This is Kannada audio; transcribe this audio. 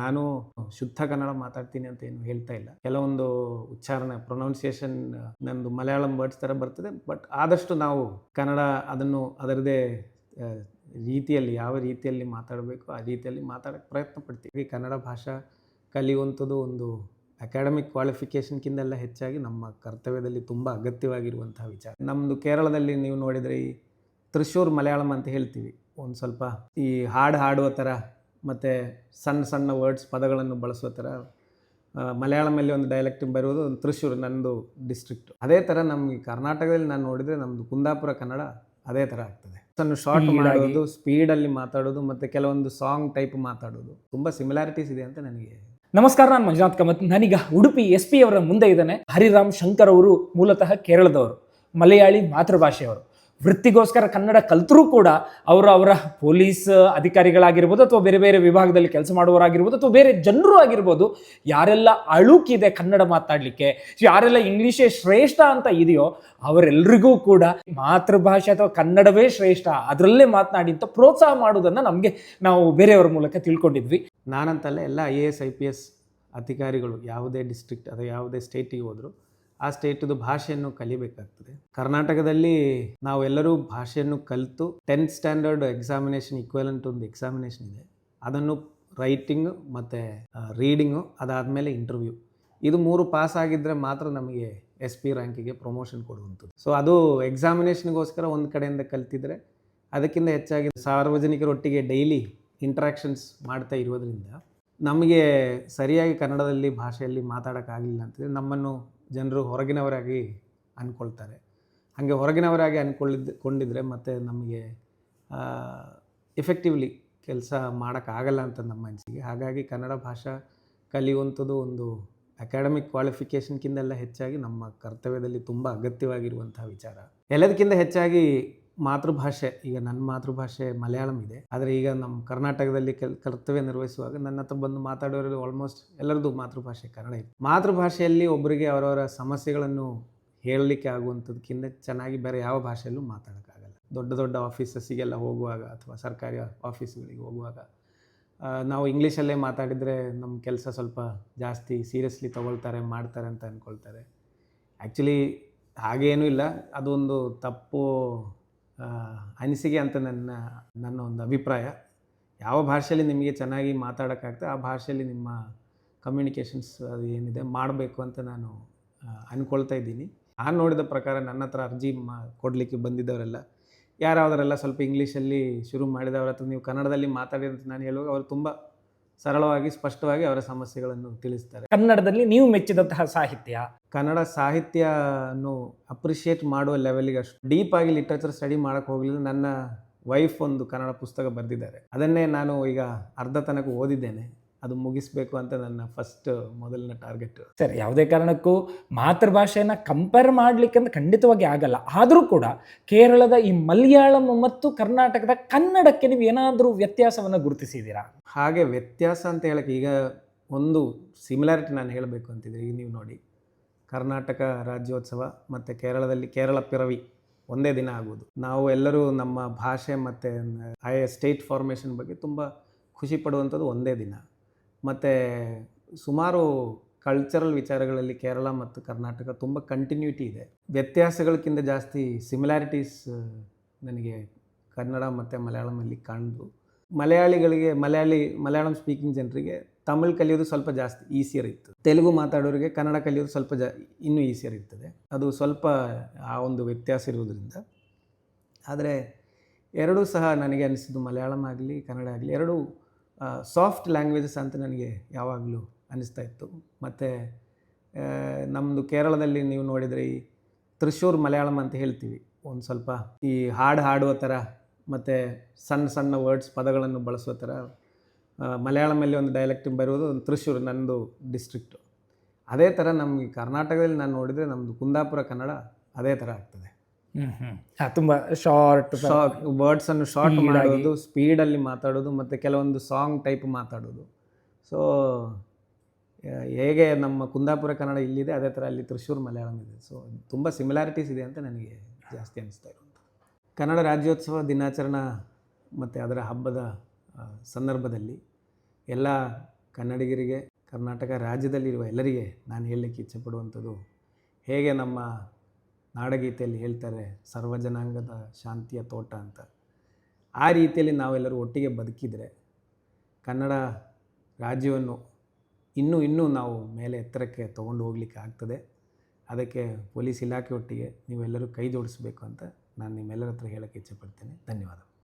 ನಾನು ಶುದ್ಧ ಕನ್ನಡ ಮಾತಾಡ್ತೀನಿ ಅಂತ ಏನು ಹೇಳ್ತಾ ಇಲ್ಲ. ಕೆಲವೊಂದು ಉಚ್ಚಾರಣೆ ಪ್ರೊನೌನ್ಸಿಯೇಷನ್ ನಂದು ಮಲಯಾಳಂ ವರ್ಡ್ಸ್ ಥರ ಬರ್ತದೆ ಬಟ್ ಆದಷ್ಟು ನಾವು ಕನ್ನಡ ಅದನ್ನು ಅದರದೇ ರೀತಿಯಲ್ಲಿ, ಯಾವ ರೀತಿಯಲ್ಲಿ ಮಾತಾಡಬೇಕು, ಆ ರೀತಿಯಲ್ಲಿ ಮಾತಾಡೋಕ್ಕೆ ಪ್ರಯತ್ನ ಪಡ್ತೀವಿ. ಕನ್ನಡ ಭಾಷಾ ಕಲಿಯುವಂಥದ್ದು ಒಂದು ಅಕಾಡೆಮಿಕ್ ಕ್ವಾಲಿಫಿಕೇಷನ್ಕಿಂತೆಲ್ಲ ಹೆಚ್ಚಾಗಿ ನಮ್ಮ ಕರ್ತವ್ಯದಲ್ಲಿ ತುಂಬ ಅಗತ್ಯವಾಗಿರುವಂತಹ ವಿಚಾರ. ನಮ್ಮದು ಕೇರಳದಲ್ಲಿ ನೀವು ನೋಡಿದರೆ ಈ ತ್ರಿಶೂರ್ ಮಲಯಾಳಂ ಅಂತ ಹೇಳ್ತೀವಿ. ಒಂದು ಸ್ವಲ್ಪ ಈ ಹಾಡು ಹಾಡುವ ಥರ ಮತ್ತು ಸಣ್ಣ ಸಣ್ಣ ವರ್ಡ್ಸ್ ಪದಗಳನ್ನು ಬಳಸೋ ಥರ ಮಲಯಾಳಮಲ್ಲಿ ಒಂದು ಡೈಲೆಕ್ಟ್ ಬರುವುದು ಒಂದು ತ್ರಿಶೂರು ನನ್ನದು ಡಿಸ್ಟ್ರಿಕ್ಟ್ ಅದೇ ಥರ ನಮಗೆ ಕರ್ನಾಟಕದಲ್ಲಿ ನಾನು ನೋಡಿದರೆ ನಮ್ಮದು ಕುಂದಾಪುರ ಕನ್ನಡ ಅದೇ ಥರ ಆಗ್ತದೆ. ಸಣ್ಣ ಶಾರ್ಟ್. ಮಾಡೋದು ಸ್ಪೀಡಲ್ಲಿ ಮಾತಾಡೋದು ಮತ್ತು ಕೆಲವೊಂದು ಸಾಂಗ್ ಟೈಪ್ ಮಾತಾಡೋದು ತುಂಬ ಸಿಮಿಲಾರಿಟೀಸ್ ಇದೆ ಅಂತ ನನಗೆ ನಮಸ್ಕಾರ ನಾನು ಮಂಜುನಾಥ್ ಕಮತ್. ನಾನೀಗ ಉಡುಪಿ ಎಸ್ ಪಿ ಅವರ ಮುಂದೆ ಇದ್ದಾನೆ. ಹರಿರಾಮ್ ಶಂಕರ್ ಅವರು ಮೂಲತಃ ಕೇರಳದವರು. ಮಲಯಾಳಿ ಮಾತೃಭಾಷೆಯವರು. ವೃತ್ತಿಗೋಸ್ಕರ ಕನ್ನಡ ಕಲಿತರೂ ಕೂಡ ಅವರು ಅವರ ಪೊಲೀಸ್ ಅಧಿಕಾರಿಗಳಾಗಿರ್ಬೋದು ಅಥವಾ ಬೇರೆ ಬೇರೆ ವಿಭಾಗದಲ್ಲಿ ಕೆಲಸ ಮಾಡುವವರಾಗಿರ್ಬೋದು ಅಥವಾ ಬೇರೆ ಜನರು ಆಗಿರ್ಬೋದು, ಯಾರೆಲ್ಲ ಅಳುಕಿದೆ ಕನ್ನಡ ಮಾತಾಡಲಿಕ್ಕೆ, ಯಾರೆಲ್ಲ ಇಂಗ್ಲೀಷೇ ಶ್ರೇಷ್ಠ ಅಂತ ಇದೆಯೋ ಅವರೆಲ್ಲರಿಗೂ ಕೂಡ ಮಾತೃಭಾಷೆ ಅಥವಾ ಕನ್ನಡವೇ ಶ್ರೇಷ್ಠ, ಅದರಲ್ಲೇ ಮಾತನಾಡಿ ಅಂತ ಪ್ರೋತ್ಸಾಹ ಮಾಡೋದನ್ನು ನಮಗೆ ನಾವು ಬೇರೆಯವರ ಮೂಲಕ ತಿಳ್ಕೊಂಡಿದ್ವಿ. ನಾನಂತಲ್ಲ ಎಲ್ಲ I A S, I P S ಅಧಿಕಾರಿಗಳು ಯಾವುದೇ ಡಿಸ್ಟ್ರಿಕ್ಟ್ ಅಥವಾ ಯಾವುದೇ ಸ್ಟೇಟಿಗೆ ಹೋದರೂ ಆ ಸ್ಟೇಟದು ಭಾಷೆಯನ್ನು ಕಲಿಬೇಕಾಗ್ತದೆ. ಕರ್ನಾಟಕದಲ್ಲಿ ನಾವೆಲ್ಲರೂ ಭಾಷೆಯನ್ನು ಕಲಿತು ಟೆಂತ್ ಸ್ಟ್ಯಾಂಡರ್ಡ್ ಎಕ್ಸಾಮಿನೇಷನ್ ಈಕ್ವಲೆಂಟ್ ಒಂದು ಎಕ್ಸಾಮಿನೇಷನ್ ಇದೆ. ಅದನ್ನು ರೈಟಿಂಗು ಮತ್ತು ರೀಡಿಂಗು ಅದಾದಮೇಲೆ ಇಂಟರ್ವ್ಯೂ ಇದು ಮೂರು ಪಾಸ್ ಆಗಿದ್ದರೆ ಮಾತ್ರ ನಮಗೆ ಎಸ್ ಪಿ ರ್ಯಾಂಕಿಗೆ ಪ್ರಮೋಷನ್ ಕೊಡುವಂಥದ್ದು. ಸೊ ಅದು ಎಕ್ಸಾಮಿನೇಷನ್ಗೋಸ್ಕರ ಒಂದು ಕಡೆಯಿಂದ ಕಲ್ತಿದ್ರೆ ಅದಕ್ಕಿಂತ ಹೆಚ್ಚಾಗಿ ಸಾರ್ವಜನಿಕರೊಟ್ಟಿಗೆ ಡೈಲಿ ಇಂಟ್ರಾಕ್ಷನ್ಸ್ ಮಾಡ್ತಾ ಇರೋದ್ರಿಂದ ನಮಗೆ ಸರಿಯಾಗಿ ಕನ್ನಡದಲ್ಲಿ, ಭಾಷೆಯಲ್ಲಿ ಮಾತಾಡೋಕ್ಕಾಗಲಿಲ್ಲ ಅಂತಂದರೆ ನಮ್ಮನ್ನು ಜನರು ಹೊರಗಿನವರಾಗಿ ಅಂದ್ಕೊಳ್ತಾರೆ. ಹಾಗೆ ಹೊರಗಿನವರಾಗಿ ಅಂದ್ಕೊಳ್ಳಿದ್ದು ಕೊಂಡಿದ್ರೆ ಮತ್ತು ನಮಗೆ ಎಫೆಕ್ಟಿವ್ಲಿ ಕೆಲಸ ಮಾಡೋಕ್ಕಾಗಲ್ಲ ಅಂತ ನಮ್ಮ ಮನಸ್ಸಿಗೆ ಹಾಗಾಗಿ ಕನ್ನಡ ಭಾಷಾ ಕಲಿಯುವಂಥದ್ದು ಒಂದು ಅಕಾಡೆಮಿಕ್ ಕ್ವಾಲಿಫಿಕೇಷನ್ಕಿಂತೆಲ್ಲ ಹೆಚ್ಚಾಗಿ ನಮ್ಮ ಕರ್ತವ್ಯದಲ್ಲಿ ತುಂಬ ಅಗತ್ಯವಾಗಿರುವಂಥ ವಿಚಾರ. ಎಲ್ಲದಕ್ಕಿಂತ ಹೆಚ್ಚಾಗಿ ಮಾತೃಭಾಷೆ, ಈಗ ನನ್ನ ಮಾತೃಭಾಷೆ ಮಲಯಾಳಂ ಇದೆ. ಆದರೆ ಈಗ ನಮ್ಮ ಕರ್ನಾಟಕದಲ್ಲಿ ಕೆಲ್, ಕರ್ತವ್ಯ ನಿರ್ವಹಿಸುವಾಗ ನನ್ನ ಹತ್ರ ಬಂದು ಮಾತಾಡೋರಲ್ಲಿ ಆಲ್ಮೋಸ್ಟ್ ಎಲ್ಲರದ್ದು ಮಾತೃಭಾಷೆ ಕನ್ನಡ ಇದೆ. ಮಾತೃಭಾಷೆಯಲ್ಲಿ ಒಬ್ಬರಿಗೆ ಅವರವರ ಸಮಸ್ಯೆಗಳನ್ನು ಹೇಳಲಿಕ್ಕೆ ಆಗುವಂಥದ್ದಕ್ಕಿಂತ ಚೆನ್ನಾಗಿ ಬೇರೆ ಯಾವ ಭಾಷೆಯಲ್ಲೂ ಮಾತಾಡೋಕ್ಕಾಗಲ್ಲ. ದೊಡ್ಡ ದೊಡ್ಡ ಆಫೀಸಸ್ಸಿಗೆಲ್ಲ ಹೋಗುವಾಗ ಅಥವಾ ಸರ್ಕಾರಿ ಆಫೀಸ್ಗಳಿಗೆ ಹೋಗುವಾಗ ನಾವು ಇಂಗ್ಲೀಷಲ್ಲೇ ಮಾತಾಡಿದರೆ ನಮ್ಮ ಕೆಲಸ ಸ್ವಲ್ಪ ಜಾಸ್ತಿ ಸೀರಿಯಸ್ಲಿ ತಗೊಳ್ತಾರೆ, ಮಾಡ್ತಾರೆ ಅಂತ ಅಂದ್ಕೊಳ್ತಾರೆ ಆ್ಯಕ್ಚುಲಿ ಹಾಗೇನೂ ಇಲ್ಲ. ಅದೊಂದು ತಪ್ಪು ಅನಿಸಿಕೆ ಅಂತ ನನ್ನ ನನ್ನ ಒಂದು ಅಭಿಪ್ರಾಯ. ಯಾವ ಭಾಷೆಯಲ್ಲಿ ನಿಮಗೆ ಚೆನ್ನಾಗಿ ಮಾತಾಡೋಕ್ಕಾಗ್ತದೆ, ಆ ಭಾಷೆಯಲ್ಲಿ ನಿಮ್ಮ ಕಮ್ಯುನಿಕೇಷನ್ಸ್ ಅದು ಏನಿದೆ ಮಾಡಬೇಕು ಅಂತ ನಾನು ಅಂದ್ಕೊಳ್ತಾ ಇದ್ದೀನಿ. ನಾನು ನೋಡಿದ ಪ್ರಕಾರ ನನ್ನ ಹತ್ರ ಅರ್ಜಿ ಮಾ, ಕೊಡಲಿಕ್ಕೆ ಬಂದಿದ್ದವರೆಲ್ಲ ಯಾರಾದರೆಲ್ಲ ಸ್ವಲ್ಪ ಇಂಗ್ಲೀಷಲ್ಲಿ ಶುರು ಮಾಡಿದವರ ಹತ್ರ ನೀವು ಕನ್ನಡದಲ್ಲಿ ಮಾತಾಡಿ ಅಂತ ನಾನು ಹೇಳುವಾಗ ಅವರು ತುಂಬ ಸರಳವಾಗಿ, ಸ್ಪಷ್ಟವಾಗಿ ಅವರ ಸಮಸ್ಯೆಗಳನ್ನು ತಿಳಿಸ್ತಾರೆ. ಕನ್ನಡದಲ್ಲಿ ನೀವು ಮೆಚ್ಚಿದಂತಹ ಸಾಹಿತ್ಯ ಕನ್ನಡ ಸಾಹಿತ್ಯನು ಅಪ್ರಿಷಿಯೇಟ್ ಮಾಡುವ ಲೆವೆಲ್ಗೆ ಅಷ್ಟು ಡೀಪ್ ಆಗಿ ಲಿಟ್ರೇಚರ್ ಸ್ಟಡಿ ಮಾಡೋಕ್ಕೆ ಹೋಗಲಿಲ್ಲ. ನನ್ನ ವೈಫ್ ಒಂದು ಕನ್ನಡ ಪುಸ್ತಕ ಬರೆದಿದ್ದಾರೆ. ಅದನ್ನೇ ನಾನು ಈಗ ಅರ್ಧ ತನಕ ಓದಿದ್ದೇನೆ. ಅದು ಮುಗಿಸ್ಬೇಕು ಅಂತ ನನ್ನ ಫಸ್ಟ್ ಮೊದಲಿನ ಟಾರ್ಗೆಟ್ ಸರಿ ಯಾವುದೇ ಕಾರಣಕ್ಕೂ ಮಾತೃಭಾಷೆಯನ್ನು ಕಂಪೇರ್ ಮಾಡಲಿಕ್ಕೆ ಅಂತ ಖಂಡಿತವಾಗಿ ಆಗಲ್ಲ. ಆದರೂ ಕೂಡ ಕೇರಳದ ಈ ಮಲಯಾಳಂ ಮತ್ತು ಕರ್ನಾಟಕದ ಕನ್ನಡಕ್ಕೆ ನೀವು ಏನಾದರೂ ವ್ಯತ್ಯಾಸವನ್ನು ಗುರುತಿಸಿದ್ದೀರಾ? ಹಾಗೆ ವ್ಯತ್ಯಾಸ ಅಂತ ಹೇಳಕ್ಕೆ ಈಗ ಒಂದು ಸಿಮಿಲಾರಿಟಿ ನಾನು ಹೇಳಬೇಕು ಅಂತಿದ್ರೆ ಈಗ ನೀವು ನೋಡಿ. ಕರ್ನಾಟಕ ರಾಜ್ಯೋತ್ಸವ ಮತ್ತು ಕೇರಳದಲ್ಲಿ ಕೇರಳ ಪಿರವಿ ಒಂದೇ ದಿನ ಆಗುವುದು ನಾವು ಎಲ್ಲರೂ ನಮ್ಮ ಭಾಷೆ ಮತ್ತು ಆಯಾ ಸ್ಟೇಟ್ ಫಾರ್ಮೇಷನ್ ಬಗ್ಗೆ ತುಂಬ ಖುಷಿ ಪಡುವಂಥದ್ದು ಒಂದೇ ದಿನ. ಮತ್ತು ಸುಮಾರು ಕಲ್ಚರಲ್ ವಿಚಾರಗಳಲ್ಲಿ ಕೇರಳ ಮತ್ತು ಕರ್ನಾಟಕ ತುಂಬ ಕಂಟಿನ್ಯೂಟಿ ಇದೆ. ವ್ಯತ್ಯಾಸಗಳಕ್ಕಿಂತ ಜಾಸ್ತಿ ಸಿಮಿಲಾರಿಟೀಸ್ ನನಗೆ ಕನ್ನಡ ಮತ್ತು ಮಲಯಾಳಮಲ್ಲಿ ಕಾಣ್ದು. ಮಲಯಾಳಿಗಳಿಗೆ ಮಲಯಾಳಿ, ಮಲಯಾಳಂ ಸ್ಪೀಕಿಂಗ್ ಜನರಿಗೆ ತಮಿಳ್ ಕಲಿಯೋದು ಸ್ವಲ್ಪ ಜಾಸ್ತಿ ಈಸಿಯರ್ ಇತ್ತು. ತೆಲುಗು ಮಾತಾಡೋರಿಗೆ ಕನ್ನಡ ಕಲಿಯೋದು ಸ್ವಲ್ಪ ಜಾ, ಇನ್ನೂ ಈಸಿಯರ್ ಇರ್ತದೆ. ಅದು ಸ್ವಲ್ಪ ಆ ಒಂದು ವ್ಯತ್ಯಾಸ ಇರುವುದರಿಂದ. ಆದರೆ ಎರಡೂ ಸಹ ನನಗೆ ಅನಿಸಿದ್ದು ಮಲಯಾಳಂ ಆಗಲಿ, ಕನ್ನಡ ಆಗಲಿ, ಎರಡೂ ಸಾಫ್ಟ್ ಲ್ಯಾಂಗ್ವೇಜಸ್ ಅಂತ ನನಗೆ ಯಾವಾಗಲೂ ಅನ್ನಿಸ್ತಾ ಇತ್ತು. ಮತ್ತು ನಮ್ಮದು ಕೇರಳದಲ್ಲಿ ನೀವು ನೋಡಿದರೆ ಈ ತ್ರಿಶೂರ್ ಮಲಯಾಳಂ ಅಂತ ಹೇಳ್ತೀವಿ. ಒಂದು ಸ್ವಲ್ಪ ಈ ಹಾಡು ಹಾಡುವ ಥರ ಮತ್ತು ಸಣ್ಣ ಸಣ್ಣ ವರ್ಡ್ಸ್ ಪದಗಳನ್ನು ಬಳಸುವ ಥರ ಮಲಯಾಳಮಲ್ಲಿ ಒಂದು ಡೈಲೆಕ್ಟ್ ಬರುವುದು ಒಂದು ತ್ರಿಶೂರು ನಂದು ಡಿಸ್ಟ್ರಿಕ್ಟು ಅದೇ ಥರ ನಮಗೆ ಕರ್ನಾಟಕದಲ್ಲಿ ನಾನು ನೋಡಿದರೆ ನಮ್ಮದು ಕುಂದಾಪುರ ಕನ್ನಡ ಅದೇ ಥರ ಆಗ್ತದೆ. ತುಂಬ ಶಾರ್ಟ್ ಶಾರ್ಟ್ ವರ್ಡ್ಸನ್ನು ಶಾರ್ಟ್. ಮಾಡೋದು ಸ್ಪೀಡಲ್ಲಿ ಮಾತಾಡೋದು ಮತ್ತು ಕೆಲವೊಂದು ಸಾಂಗ್ ಟೈಪ್ ಮಾತಾಡೋದು ಸೊ ಹೇಗೆ ನಮ್ಮ ಕುಂದಾಪುರ ಕನ್ನಡ ಇಲ್ಲಿದೆ ಅದೇ ಥರ ಅಲ್ಲಿ ತ್ರಿಶೂರು ಮಲಯಾಳಂ ಇದೆ. ಸೊ ತುಂಬ ಸಿಮಿಲಾರಿಟೀಸ್ ಇದೆ ಅಂತ ನನಗೆ ಜಾಸ್ತಿ ಅನಿಸ್ತಾ ಇರುವಂಥ ಕನ್ನಡ ರಾಜ್ಯೋತ್ಸವ ದಿನಾಚರಣೆ ಮತ್ತು ಅದರ ಹಬ್ಬದ ಸಂದರ್ಭದಲ್ಲಿ ಎಲ್ಲ ಕನ್ನಡಿಗರಿಗೆ, ಕರ್ನಾಟಕ ರಾಜ್ಯದಲ್ಲಿರುವ ಎಲ್ಲರಿಗೆ ನಾನು ಹೇಳಲಿಕ್ಕೆ ಇಚ್ಛೆಪಡುವಂಥದ್ದು, ಹೇಗೆ ನಮ್ಮ ನಾಡಗೀತೆಯಲ್ಲಿ ಹೇಳ್ತಾರೆ ಸರ್ವಜನಾಂಗದ ಶಾಂತಿಯ ತೋಟ ಅಂತ. ಆ ರೀತಿಯಲ್ಲಿ ನಾವೆಲ್ಲರೂ ಒಟ್ಟಿಗೆ ಬದುಕಿದರೆ, ಕನ್ನಡ ರಾಜ್ಯವನ್ನು ಇನ್ನೂ ಇನ್ನೂ ನಾವು ಮೇಲೆ ಎತ್ತರಕ್ಕೆ ತೊಗೊಂಡು ಹೋಗ್ಲಿಕ್ಕೆ ಆಗ್ತದೆ. ಅದಕ್ಕೆ ಪೊಲೀಸ್ ಇಲಾಖೆ ಒಟ್ಟಿಗೆ ನೀವೆಲ್ಲರೂ ಕೈ ಜೋಡಿಸಬೇಕು ಅಂತ ನಾನು ನಿಮ್ಮೆಲ್ಲರ ಹತ್ರ ಹೇಳೋಕ್ಕೆ ಇಚ್ಛೆಪಡ್ತೇನೆ. ಧನ್ಯವಾದ